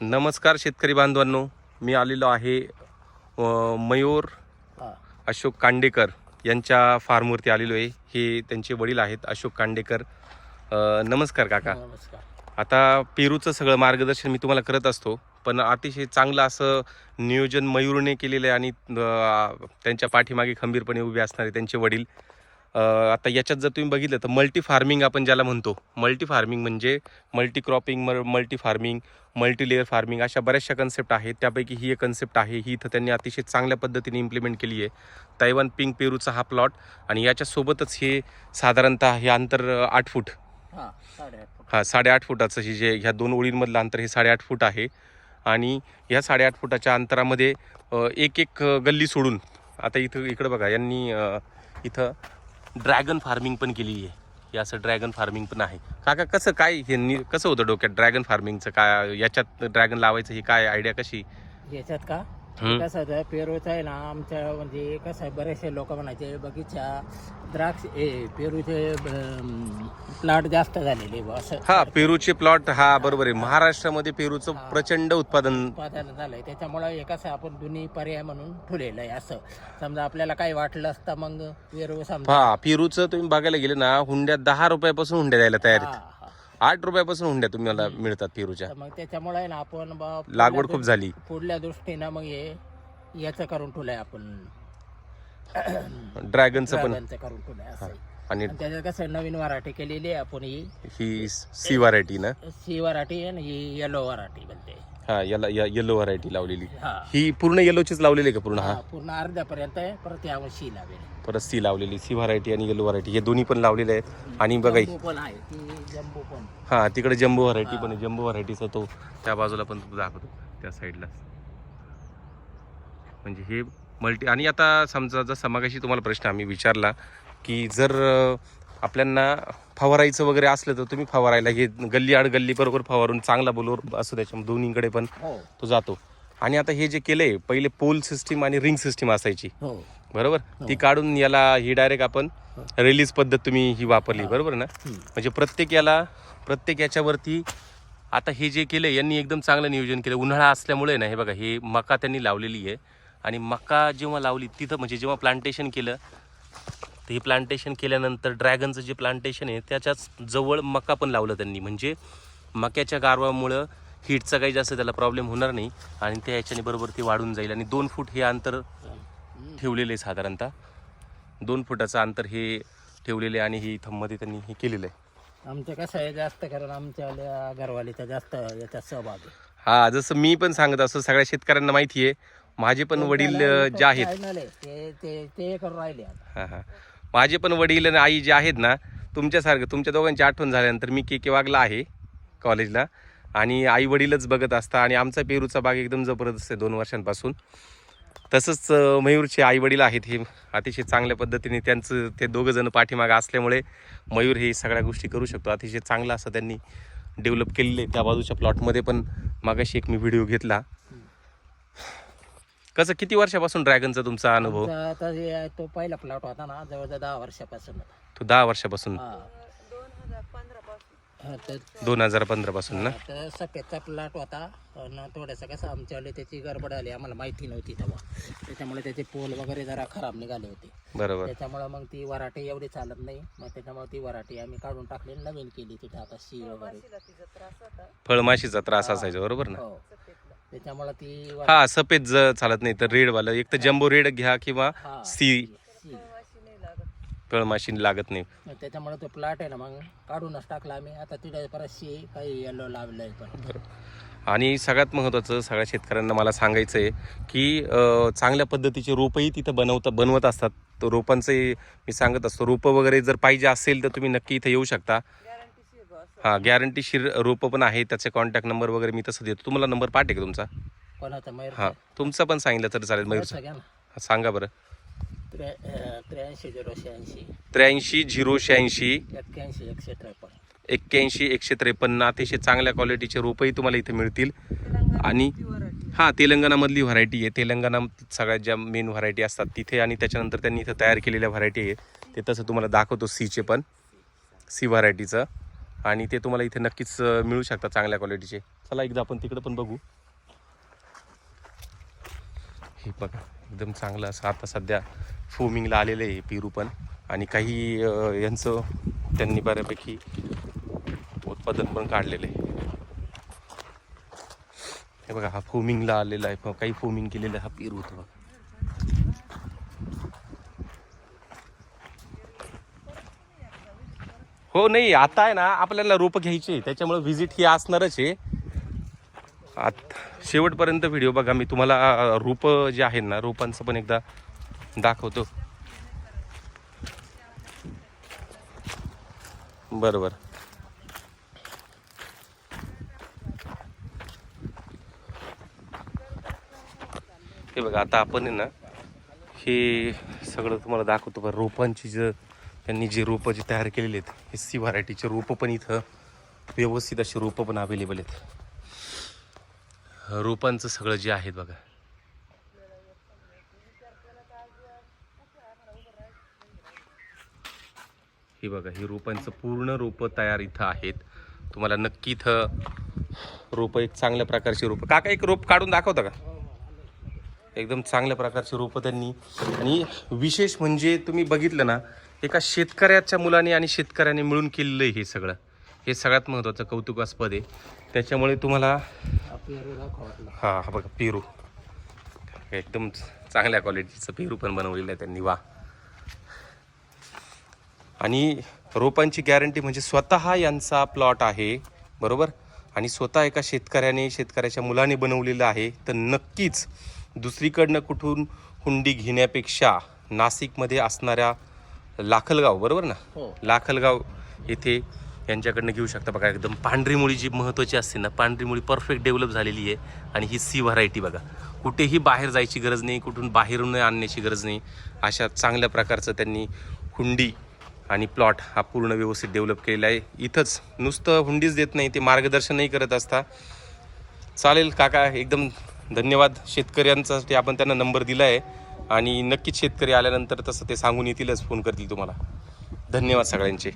नमस्कार शेतकरी बांधवांनो मी आलेलो आहे मयूर अशोक कांडेकर यांच्या फार्मवरती आलेलो आहे. हे त्यांचे वडील आहेत अशोक कांडेकर. नमस्कार काका. नमस्कार. आता पेरूचं सगळं मार्गदर्शन मी तुम्हाला करत असतो पण अतिशय चांगलं असं नियोजन मयूरने केलेलं आहे आणि त्यांच्या पाठीमागे खंबीरपणे उभे असणारे त्यांचे वडील. आता याच्यात जर तुम्ही बघितलं तर मल्टी फार्मिंग आपण ज्याला म्हणतो. मल्टी फार्मिंग म्हणजे multi cropping multi farming multi layer farming अशा बऱ्याचशा कन्सेप्ट आहेत. त्यापैकी ही एक कन्सेप्ट आहे. ही इथं त्यांनी अतिशय चांगल्या पद्धतीने इम्प्लिमेंट केली आहे. तैवान पिंक पेरूचा हा प्लॉट आणि याच्यासोबतच हे साधारणतः हे अंतर आठ फूट. हा साडेआठ फूट. साडेआठ फुटाचं हे जे ह्या दोन ओळींमधलं अंतर हे साडेआठ फूट आहे. आणि ह्या साडेआठ फुटाच्या अंतरामध्ये एक एक गल्ली सोडून आता इथं इकडं बघा यांनी इथं ड्रॅगन फार्मिंग पण केलेली आहे. हे असं ड्रॅगन फार्मिंग पण आहे. काका कसं काय हे कसं होतं डोक्यात? ड्रॅगन फार्मिंगचं काय याच्यात ड्रॅगन लावायचं ही काय आयडिया कशी? याच्यात का? कसं होतं पेरूचं आहे ना आमच्या म्हणजे कसं आहे बरेचसे लोक म्हणायचे बगीचा द्राक्ष ए पेरूचे प्लॉट जास्त झालेले बुवा, असं. हा पेरूचे प्लॉट हा बरोबर आहे. महाराष्ट्रामध्ये पेरूचं. प्रचंड उत्पादन उत्पादन झालंय. त्याच्यामुळं हे कसं आपण दोन्ही पर्याय म्हणून ठेवलेलं आहे असं. समजा आपल्याला काही वाटलं असतं मग पेरू समजा. हा पेरूचं तुम्ही बघायला गेले ना हुंड्या दहा रुपयापासून हुंड्या द्यायला तयार आहेत. हा. आठ रुपयापासून हुंड्या तुम्हाला मिळतात पेरूच्या. तर मग त्याच्यामुळे आहे ना आपण बा लागवड खूप झाली. पुढल्या दृष्टीनं मग हे याचं करून ठेवलंय आपण. ड्रॅगनचं पण. ड्रॅगनचं करून ठेवलंय असं. आहे. आणि आणि त्याच्यात कसं नवीन वराठी केलेली आहे आपण ही. ही सी व्हरायटी ना? सी वराठी आणि ही येलो वराठी म्हणते. हा याला येलो व्हरायटी लावलेली. हा. ही पूर्ण येलोचीच लावलेली आहे का पूर्ण? हा. हा, पूर्ण अर्ध्यापर्यंत आहे परत यावर शी लावेल परत सी लावलेली. सी व्हरायटी आणि येलो व्हरायटी हे दोन्ही पण लावलेले आहेत. आणि बघा जम्बो पण आहे ती जम्बो पण. हा तिकडे जम्बो व्हरायटी पण आहे. जम्बो व्हरायटीचा तो. त्या बाजूला पण तो दाखवतो त्या साईडला म्हणजे हे मल्टी आणि आता समजा जसं मगाशी तुम्हाला प्रश्न आम्ही विचारला की जर अं, आपल्यांना फवारायचं वगैरे असलं तर तुम्ही फवारायला. हे गल्ली आड गल्ली बरोबर फवारून चांगला बोलवर असं त्याच्या दोन्हीकडे पण हो. तो जातो. आणि आता हे जे केलंय पहिले पोल सिस्टीम आणि रिंग सिस्टीम असायची. हो. बरोबर? ती काढून याला ही डायरेक्ट आपण रिलीज पद्धत तुम्ही ही वापरली बरोबर ना. म्हणजे प्रत्येक याला प्रत्येक याच्यावरती आता हे जे केलं यांनी एकदम चांगलं नियोजन केलं. उन्हाळा असल्यामुळे ना हे बघा हे मका त्यांनी लावलेली आहे. आणि मका जेव्हा लावली तिथं म्हणजे जेव्हा प्लांटेशन केलं तर हे प्लांटेशन केल्यानंतर ड्रॅगनचं जे प्लांटेशन आहे त्याच्याच जवळ मका पण लावलं त्यांनी. म्हणजे मक्याच्या गारवामुळं हीटचा काही जास्त त्याला प्रॉब्लेम होणार नाही आणि त्या याच्याने बरोबर ते वाढून जाईल. आणि दोन फूट हे अंतर ठेवलेलं आहे साधारणतः. दोन फुटाचं अंतर हे ठेवलेले आणि हे इथं मध्ये त्यांनी हे केलेलं आहे. आमचं कसं आहे जास्त? कारण आमच्या घरवालीचा जास्त याच्यात सहभाग आहे. हा जसं मी पण सांगत असतो सगळ्या शेतकऱ्यांना माहिती आहे. माझे पण वडील जे आहेत. आहे. ते ते ते करून राहिले आता. हा हा. माझे पण वडील आणि आई जे आहेत ना तुमच्यासारखं तुमच्या दोघांची आठवण झाल्यानंतर मी के के वागला आहे कॉलेजला आणि आई वडीलच बघत असता आणि आमचा पेरूचा बाग एकदम जबरदस्त आहे दोन वर्षांपासून. तसंच मयूरचे आई वडील आहेत हे अतिशय चांगल्या पद्धतीने त्यांचं ते दोघंजण पाठीमागं असल्यामुळे मयूर हे सगळ्या गोष्टी करू शकतो. अतिशय चांगलं असं त्यांनी डेव्हलप केलेलं आहे. त्या बाजूच्या प्लॉटमध्ये पण मागाशी एक मी व्हिडिओ घेतला. कसं किती वर्षापासून ड्रॅगनचा तुमचा अनुभव? आमचा आता जे तो पहिला प्लॉट होता ना जवळजवळ दहा वर्षापासून होता. तो दहा वर्षापासून? हा. हा, तर दोन हजार पंधरा पासून ना तर सफेदचा प्लॉट होता आणि थोडंसं कसं आमच्यावाले त्याची गडबड आली आम्हाला माहिती नव्हती तेव्हा. त्याच्यामुळे त्याचे पोल वगैरे जरा खराब निघाले होते. बरोबर. त्याच्यामुळे मग ती वराठी एवढी चालत नाही मग त्याच्यामुळे ती वराठी आम्ही काढून टाकली आणि नवीन केली तिथे आता शी वगैरे. फळमाशीचा त्रास असायचा बरोबर ना? हो. त्याच्यामुळे ती वर- हा सफेद ज चालत नाही तर रेड वाला. एक तर जम्बो रेड घ्या किंवा हा, सी. शी. फळमाशी लागत नाही. मग त्याच्यामुळे तो प्लॉट आहे ना मग काढूनच टाकला आम्ही. आता तिथे परत शी काही येलो लावलंय पण. आणि सगळ्यात महत्त्वाचं सगळ्या शेतकऱ्यांना मला सांगायचं आहे की अं, चांगल्या पद्धतीचे रोपंही तिथं बनवता बनवत असतात. तर रोपांचे मी सांगत असतो. रोपं वगैरे जर पाहिजे असेल तर तुम्ही नक्की इथं येऊ शकता. हां गॅरंटीशीर रोपं पण आहे त्याचे कॉन्टॅक्ट नंबर वगैरे मी तसं देतो. तुम्हाला नंबर पाठे का तुमचा? कोणाचा मयूर हां तुमचा पण सांगितलं तर चालेल मयूरचा घ्या ना. सांगा बरं. त्रे अं, त्र्याऐंशी झिरो शहाऐंशी. त्र्याऐंशी झिरो शहाऐंशी. एक्क्याऐंशी एकशे त्रेपन्न एक्क्याऐंशी एकशे त्रेपन्न अतिशय चांगल्या क्वालिटीचे रोपंही तुम्हाला इथे मिळतील. आणि हां तेलंगणामधली व्हरायटी आहे. तेलंगणा सगळ्यात ज्या मेन व्हरायटी असतात तिथे आणि त्याच्यानंतर त्यांनी इथं तयार केलेल्या व्हरायटी आहे ते तसं तुम्हाला दाखवतो सीचे पण. सी व्हरायटीचं आणि ते तुम्हाला इथे नक्कीच मिळू शकतात चांगल्या क्वालिटीचे चला एकदा आपण तिकडं पण बघू. हे बघा एकदम चांगलं असं आता सध्या फोमिंगला आलेलं आहे पेरू पण. आणि काही यांचं त्यांनी बऱ्यापैकी उत्पादन पण काढलेलं आहे. हे बघा हा फोमिंगला आलेला आहे. काही फोमिंग केलेला हा पेरू होतो बघा हो नाही आता आहे ना आपल्याला रोपं घ्यायची त्याच्यामुळे व्हिजिट ही असणारच आहे. आत शेवटपर्यंत व्हिडिओ बघा. मी तुम्हाला रोपं जे आहेत ना रोपांचं पण एकदा दाखवतो. बरोबर हे बघा आता आपण आहे ना हे सगळं तुम्हाला दाखवतो बरं रोपांची जर त्यांनी जे रोपं जे तयार केलेले आहेत हे सी व्हरायटीचे रोपं पण इथं व्यवस्थित अशी रोपं पण अवेलेबल आहेत. रोपांचं सगळं जे आहेत बघा. हे बघा ही रोपांचं पूर्ण रोपं तयार इथं आहेत. तुम्हाला नक्की इथं रोपं एक चांगल्या प्रकारची रोपं. काका एक रोप काढून दाखवता का? एकदम चांगल्या प्रकारची रोपं त्यांनी. आणि विशेष म्हणजे तुम्ही बघितलं ना एका शेतकऱ्याच्या मुलाने आणि शेतकऱ्याने मिळून केलेलं आहे हे सगळं. हे सगळ्यात महत्त्वाचं कौतुकास्पद आहे. त्याच्यामुळे तुम्हाला हा हा बघा पेरू. एकदम चांगल्या क्वालिटीचं पेरू पण बनवलेलं आहे त्यांनी. वा. आणि रोपांची गॅरंटी म्हणजे स्वतः यांचा प्लॉट आहे बरोबर? आणि स्वतः एका शेतकऱ्याने शेतकऱ्याच्या मुलाने बनवलेलं आहे तर नक्कीच दुसरीकडनं कुठून हुंडी घेण्यापेक्षा नाशिकमध्ये असणाऱ्या लाखलगाव बरोबर ना? हो. लाखलगाव येथे यांच्याकडनं घेऊ शकता बघा एकदम पांढरी मुळी जी महत्त्वाची असते ना पांढरी मुळी परफेक्ट डेव्हलप झालेली आहे आणि ही सी व्हरायटी बघा. कुठेही बाहेर जायची गरज नाही कुठून बाहेरून आणण्याची गरज नाही. अशा चांगल्या प्रकारचं त्यांनी हुंडी आणि प्लॉट हा पूर्ण व्यवस्थित डेव्हलप केलेला आहे. इथंच नुसतं हुंडीच देत नाही ते मार्गदर्शनही करत असता. चालेल काका एकदम धन्यवाद. शेतकऱ्यांसाठी आपण त्यांना नंबर दिला आहे आणि नक्कीच शेतकरी आल्यानंतर तसं ते सांगून येतीलच फोन करतील तुम्हाला. धन्यवाद सगळ्यांचे.